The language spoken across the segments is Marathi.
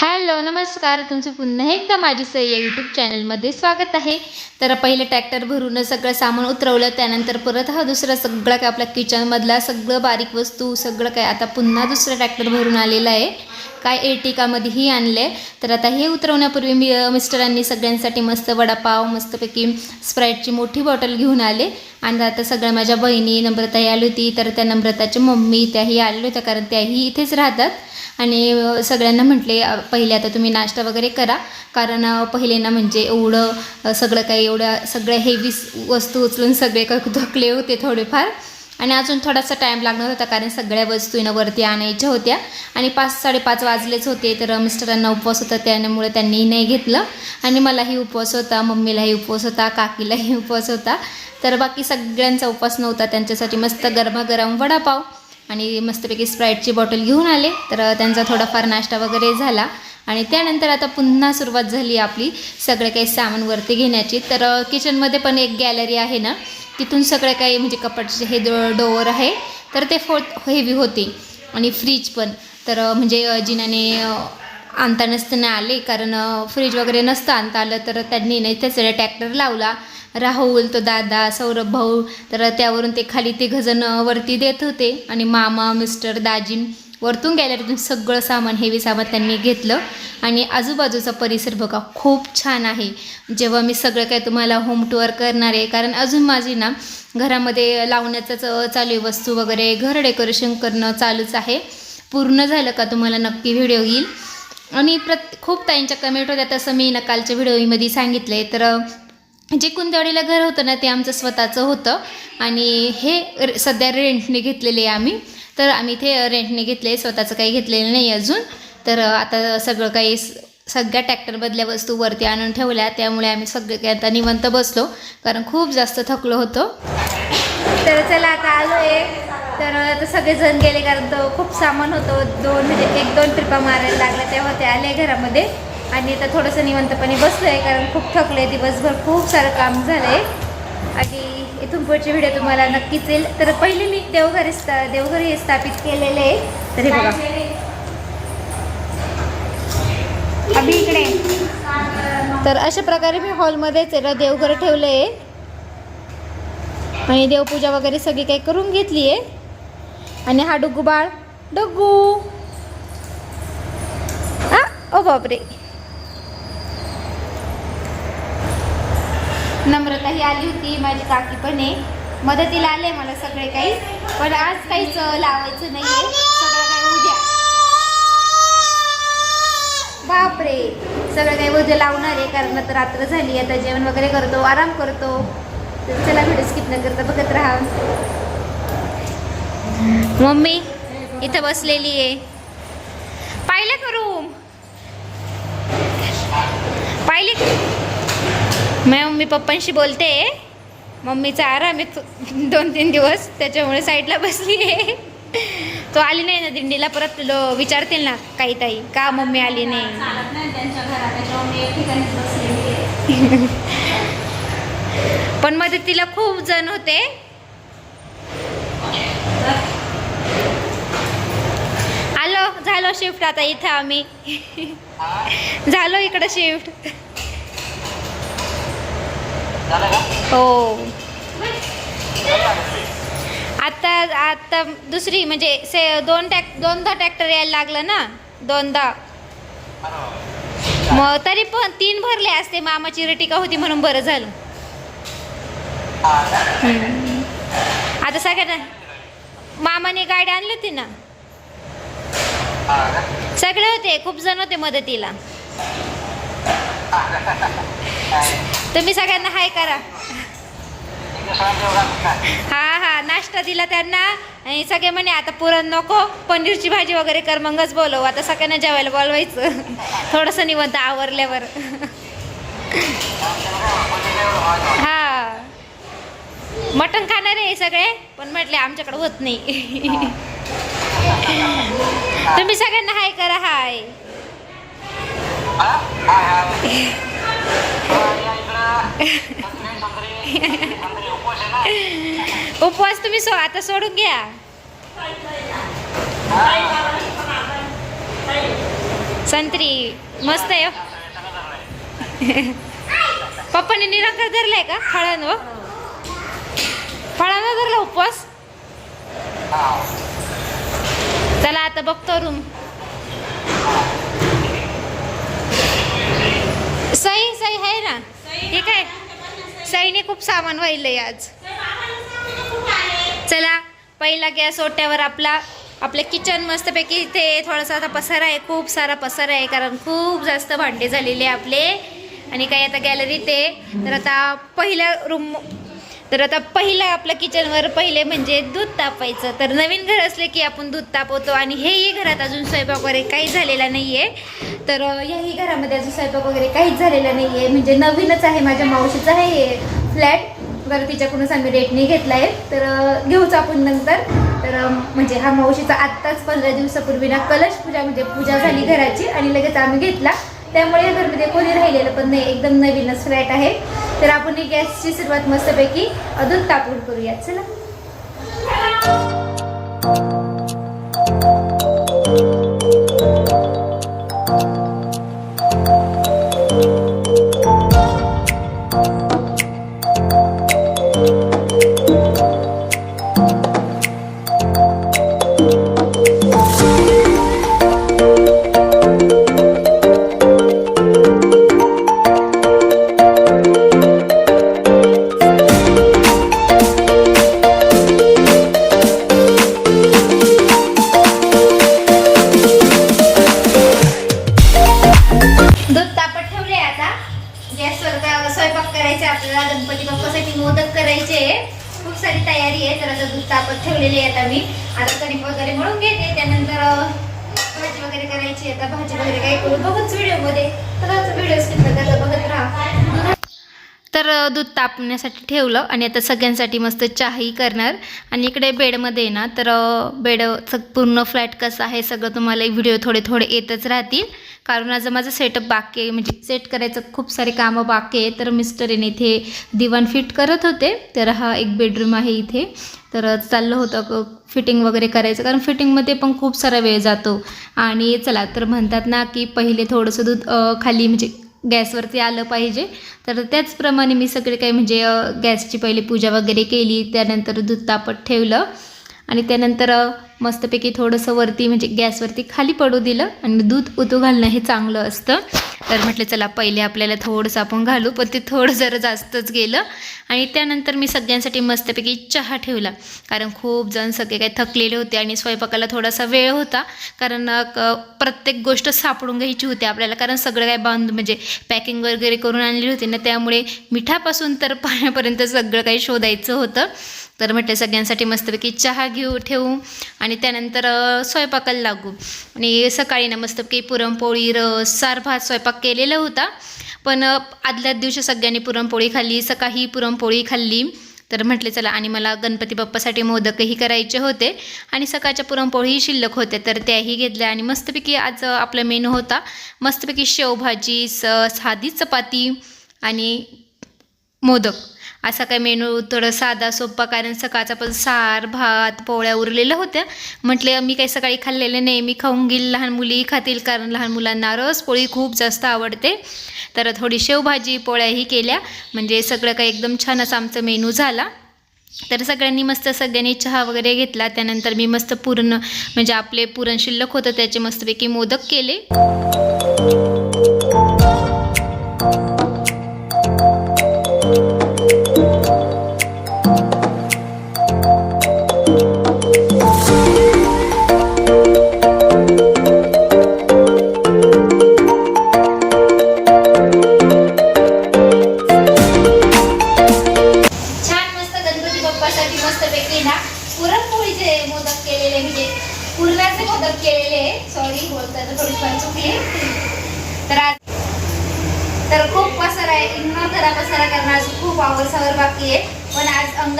हॅलो नमस्कार. तुमचं पुन्हा एकदा माझी सई या यूट्यूब चॅनलमध्ये स्वागत आहे. तर पहिले ट्रॅक्टर भरून सगळं सामान उतरवलं त्यानंतर परत हा दुसरा सगळं काय आपल्या किचनमधला सगळं बारीक वस्तू सगळं काय आता पुन्हा दुसरं ट्रॅक्टर भरून आलेलं आहे. काय एर्टिकामध्येही आणलं आहे तर आता हे उतरवण्यापूर्वी मी मिस्टरांनी सगळ्यांसाठी मस्त वडापाव मस्तपैकी स्प्राईटची मोठी बॉटल घेऊन आले. आणि आता सगळ्या माझ्या बहिणी नम्रताही आली होती. तर त्या नम्रताची मम्मी त्याही आलेल्या होत्या कारण त्याही इथेच राहतात. आणि सगळ्यांना म्हटले पहिले आता तुम्ही नाश्ता वगैरे करा. कारण पहिले ना म्हणजे एवढं सगळं काही एवढ्या सगळ्या हेवी वस्तू उचलून सगळे काही थकले होते थोडेफार. आणि अजून थोडासा टाईम लागणार होता कारण सगळ्या वस्तू ना वरती आणायच्या होत्या. आणि पाच साडेपाच वाजलेच होते तर मिस्टरांना उपवास होता त्यामुळे त्यांनी नाही घेतलं. आणि मलाही उपवास होता मम्मीलाही उपवास होता काकीलाही उपवास होता. तर बाकी सगळ्यांचा उपवास नव्हता त्यांच्यासाठी मस्त गरमागरम वडापाव आणि मस्तपैकी स्प्राईटची बॉटल घेऊन आले. तर त्यांचा थोडाफार नाश्ता वगैरे झाला. आणि त्यानंतर आता पुन्हा सुरुवात झाली आपली सगळं काही सामान वरती घेण्याची. तर किचनमध्ये पण एक गॅलरी आहे ना तिथून सगळं काही म्हणजे कपाटचे हे डो डोअर आहे. तर ते फो हेवी होते. आणि फ्रीज पण. तर म्हणजे जिनाने आणता नसताना आले कारण फ्रीज वगैरे नसतं आणता आलं तर त्यांनी नाही त्याचा ट्रॅक्टर लावला. राहुल तो दादा सौरभ भाऊ तर त्यावरून ते खाली ते घजन वरती देत होते. आणि मामा मिस्टर दाजीन वरतून गॅलरीतून सगळं सामान हेवी सामान त्यांनी घेतलं. आणि आजूबाजूचा परिसर बघा खूप छान आहे. जेव्हा मी सगळं काय तुम्हाला होम टूअर करणार आहे कारण अजून माझी ना घरामध्ये लावण्याचंच चालू आहे वस्तू वगैरे घर डेकोरेशन करणं चालूच आहे. पूर्ण झालं का तुम्हाला नक्की व्हिडिओ येईल. आणि प्रत खूप ताईंच्या कमेंट होत्या तसं मी ना कालच्या व्हिडिओमध्ये सांगितलं आहे तर जे कुंदवाडीला घर होतं ना ते आमचं स्वतःचं होतं. आणि हे र- सध्या रेंटने घेतलेले आहे आम्ही. तर आम्ही ते रेंटने घेतले स्वतःचं काही घेतलेलं नाही अजून. तर आता सगळं काही स- सगळ्या ट्रॅक्टरमधल्या वस्तू वरती आणून ठेवल्या. त्यामुळे आम्ही सगळे काही आता निवंत बसलो. कारण खूप जास्त थकलो होतो. तर चला आता आलो आहे तर आता सगळेजण गेले कारण तो खूप सामान होतं. दोन म्हणजे एक दोन ट्रिपा मारायला लागल्या. तेव्हा ते आले घरामध्ये. आणि आता थोडंसं निवंतपणे बसलो आहे कारण खूप थकलं आहे दिवसभर खूप सारं काम झालं आहे आणि इथून पुढचे व्हिडिओ तुम्हाला नक्कीच येईल. तर पहिले मी देवघर स्था हे स्थापित केलेले आहे. तर हे बघा. अभि इकडे. तर अशा प्रकारे मी हॉलमध्येच आहे देवघर ठेवलं आहे. आणि देवपूजा वगैरे सगळी काही करून घेतली आहे. आणि हा डुगू बाळ. डुग्गू. आ ओ बापरे. नम्रता ही आली होती माझी काकी पण आहे. मदतीला आले मला सगळे काही. पण आज काहीच लावायचं नाही आहे सगळं काही उद्या. बापरे. सगळं काही उद्या लावणार आहे कारण आता रात्र झाली आता जेवण वगैरे करतो आराम करतो. तर चला व्हिडिओ स्किप न करता बघत राहा. मम्मी इथं बसलेली आहे. पाहिलं का रूम पाहिली मी मम्मी पप्पांशी बोलते. मम्मीचा आराम आहे. दोन तीन दिवस त्याच्यामुळे साईडला बसली आहे. तो आली नाही ना दिंडीला परत लो विचारतील ना काही ताई का मम्मी आली नाही? पण मध्ये तिला खूप जण होते. आलो झालो शिफ्ट आता इथं आम्ही. झालो इकडं शिफ्ट हो. आता आता दुसरी म्हणजे से दोन टॅक दोनदा ट्रॅक्टर यायला लागलं ना? दोनदा. मग तरी पण तीन भरले असते मामाची रटिका होती म्हणून बरं झालं. आता सगळ्यांना मामाने गाडी आणली होती ना? सगळे होते खूप जण होते मदतीला. तुम्ही सगळ्यांना हाय करा. हा हा नाश्ता दिला त्यांना. आणि सगळे म्हणे आता पुरण नको पनीरची भाजी वगैरे कर मगच बोलव. आता सगळ्यांना जेवायला बोलवायचं. थोडंसं निवंत आवरल्यावर. हा. मटण खाणार आहे सगळे पण म्हटले आमच्याकडे होत नाही. तुम्ही सगळ्यांना हाय करा हाय. उपवास तुम्ही सो आता सोडून घ्या. संत्री मस्त आहे हो. पप्पाने निरंकार धरलाय का? फळांवर हो? फळांना धरला उपवास? चला आता बघतो रूम सई सई आहे ना? ठीक आहे सईने खूप सामान वाहिलंय आज. चला पहिला गॅस ओट्यावर आपला आपलं किचन मस्तपैकी इथे थोडासा आता पसारा आहे खूप सारा पसारा आहे कारण खूप जास्त भांडे झालेले आहे आपले. आणि काही आता गॅलरीत आहे तर आता पहिल्या रूम तर आता पहिलं आपलं किचनवर पहिले म्हणजे दूध तापायचं. तर नवीन घर असले की आपण दूध तापवतो आणि हेही घरात अजून स्वयंपाक वगैरे काहीच झालेला नाही आहे तर याही घरामध्ये अजून स्वयंपाक वगैरे काहीच झालेला नाही आहे म्हणजे नवीनच आहे माझ्या मावशीचं आहे हे फ्लॅट. बरं तिच्याकडूनच आम्ही रेटने घेतला आहे तर घेऊच आपण नंतर. तर म्हणजे हा मावशीचा आत्ताच पंधरा दिवसापूर्वी ना कलश पूजा म्हणजे पूजा झाली घराची आणि लगेच आम्ही घेतला. त्यामुळे या घरमध्ये कोणी राहिलेलं पण नाही. एकदम नवीनच फ्लॅट आहे. तर आपण ही गॅसची सुरुवात मस्तपैकी अजून दूध करूयात. चला. तयारी दूध तापत ठेवलेली आहे आता मी. आता कणिक वगैरे म्हणून घेते त्यानंतर भाजी वगैरे करायची आता भाजी वगैरे काय करू. बघूच व्हिडिओमध्ये. तर व्हिडिओ स्किप करता बघत राहा. तर दूध तापण्यासाठी ठेवलं आणि आता सगळ्यांसाठी मस्त चहाही करणार. आणि इकडे बेडमध्ये आहे ना तर बेड बेडचं पूर्ण फ्लॅट कसं आहे सगळं तुम्हाला व्हिडिओ थोडे थोडे येतच राहतील. कारण आज माझं सेटअप बाकी आहे. म्हणजे सेट करायचं खूप सारे कामं बाकी आहे. तर मिस्टरीने इथे दिवाण फिट करत होते. तर हा एक बेडरूम आहे इथे. तर चाललं होतं फिटिंग वगैरे करायचं. कारण फिटिंगमध्ये पण खूप सारा वेळ जातो. आणि चला तर म्हणतात ना की पहिले थोडंसं दूध खाली म्हणजे गॅसवरती आलं पाहिजे. तर त्याचप्रमाणे मी सगळे काही म्हणजे गॅसची पहिली पूजा वगैरे केली. त्यानंतर दूध तापत ठेवलं. आणि त्यानंतर मस्तपैकी थोडंसं वरती म्हणजे गॅसवरती खाली पडू दिलं आणि दूध उतू घालणं हे चांगलं असतं. तर म्हटलं चला पहिले आपल्याला थोडंसं आपण घालू पण ते थोडं जरा जास्तच गेलं. आणि त्यानंतर मी सगळ्यांसाठी मस्तपैकी चहा ठेवला. कारण खूप जण सगळे काही थकलेले होते आणि स्वयंपाकाला थोडासा वेळ होता. कारण क- प्रत्येक गोष्ट सापडून घ्यायची होती आपल्याला. कारण सगळं काय बांध म्हणजे पॅकिंग वगैरे करून आणली होती ना त्यामुळे मिठापासून तर पाण्यापर्यंत सगळं काही शोधायचं होतं. तर म्हटलं सगळ्यांसाठी मस्तपैकी चहा घेऊ ठेवू आणि त्यानंतर स्वयंपाकाला लागू. आणि सकाळी ना मस्तपैकी पुरणपोळी रस सार भात स्वयंपाक केलेला होता. पण आदल्याच दिवशी सगळ्यांनी पुरणपोळी खाल्ली सकाळी पुरणपोळी खाल्ली. तर म्हटले चला आणि मला गणपती बाप्पासाठी मोदकही करायचे होते आणि सकाळच्या पुरणपोळीही शिल्लक होत्या तर त्याही घेतल्या आणि मस्तपैकी आज आपला मेनू होता. मस्तपैकी शेवभाजी स साधी चपाती आणि मोदक. असा काय मेनू थोडं साधा सोपा कारण सकाळचा पण सार भात पोळ्या उरलेल्या होत्या. म्हटले मी काही सकाळी खाल्लेले नाही. मी खाऊन घेईल लहान मुली खातील कारण लहान मुलांना रस पोळी खूप जास्त आवडते. तर थोडी शेवभाजी पोळ्याही केल्या. म्हणजे सगळं काही एकदम छान असा आमचा मेनू झाला. तर सगळ्यांनी मस्त सगळ्यांनी चहा वगैरे घेतला. त्यानंतर मी मस्त पूर्ण म्हणजे आपले पुरण शिल्लक होतं त्याचे मस्तपैकी मोदक केले.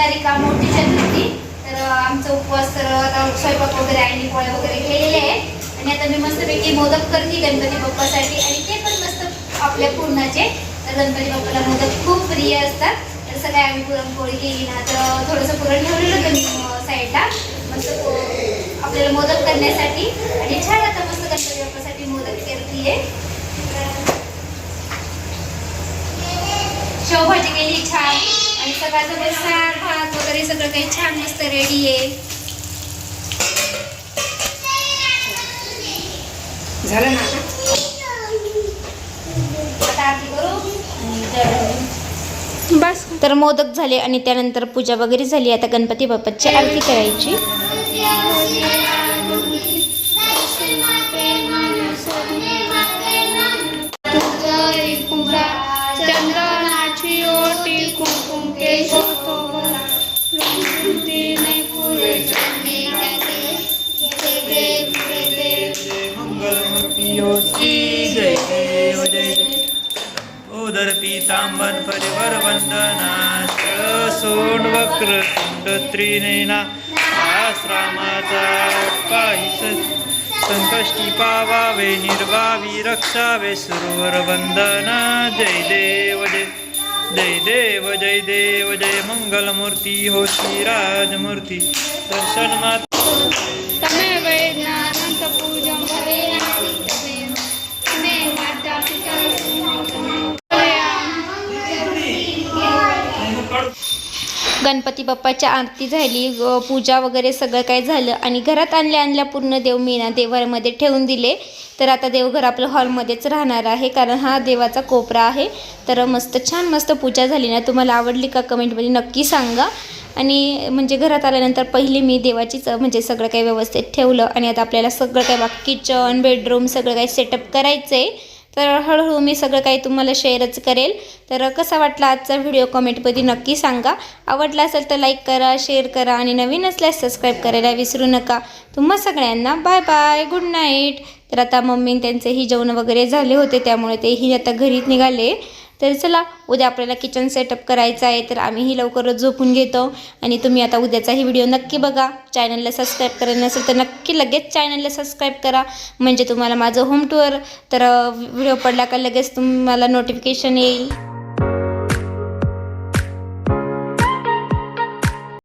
आज अंगारिका मोठी चतुर्थी तर आमचं आमचा उपवास तर आता स्वयंपाक वगैरे आईने पोळ्या वगैरे केलेले आहे आणि आता मी मस्तपैकी मोदक करते गणपती बाप्पासाठी आणि ते पण मस्त आपल्या पूर्णाचे. तर गणपती बाप्पाला मोदक खूप प्रिय असतात. तर सगळे आम्ही पुरणपोळी केली ना तर थोडंसं पुरण ठेवलेलं होतं मी साईडला. मस्त आपल्याला मोदक करण्यासाठी. आणि छान आता मस्त गणपती बाप्पासाठी मोदक करते केली आहे शेवभाजी केली छान आणि सकाळचं पण भात वगैरे सगळं काही छान मस्त रेडी आहे. झालं ना आता? आरती करू? आणि बस. तर मोदक झाले आणि त्यानंतर पूजा वगैरे झाली. आता गणपती बाप्पाची आरती करायची. देव पीतांबन परिवर वंदना स्थळ वक्र कुंड त्रिनयना आश्रमाचा पाहि संकष्टी पावावे निर्वावी रक्षावे सुरवर वंदना जय देव जय जय देव जय देव जय मंगलमूर्ती। हो श्रीराजमूर्ती दर्शन माता गणपती बाप्पाच्या आरती झाली पूजा वगैरे सगळं काही झालं आणि घरात आणल्या आणल्या पूर्ण देव मी ना देवामध्ये ठेवून दिले. तर आता देवघर आपलं हॉलमध्येच राहणार आहे कारण हा देवाचा कोपरा आहे. तर मस्त छान मस्त पूजा झाली ना. तुम्हाला आवडली का कमेंटमध्ये नक्की सांगा. आणि म्हणजे घरात आल्यानंतर पहिले मी देवाचीच म्हणजे सगळं काही व्यवस्थित ठेवलं आणि आता आपल्याला सगळं काही बाकी किचन बेडरूम सगळं काही सेटअप करायचं आहे तर हळूहळू मी सगळं काही तुम्हाला शेअरच करेल. तर कसा वाटला आजचा व्हिडिओ कमेंटमध्ये नक्की सांगा. आवडला असेल तर लाईक करा शेअर करा आणि नवीन असल्यास सबस्क्राईब करायला विसरू नका. तुम्हा सगळ्यांना बाय बाय गुड नाईट तर आता मम्मी त्यांचेही जेवण वगैरे झाले होते त्यामुळे तेही आता घरीच निघाले. तर चला उद्या आपल्याला किचन सेटअप करायचं आहे तर आम्हीही लवकरच झोपून घेतो. आणि तुम्ही आता उद्याचाही व्हिडिओ नक्की बघा. चॅनलला सबस्क्राईब करायला नसेल तर नक्की लगेच चॅनलला सबस्क्राईब करा. म्हणजे तुम्हाला माझं होम टूअर तर व्हिडिओ पडला का लगेच तुम्हाला नोटिफिकेशन येईल.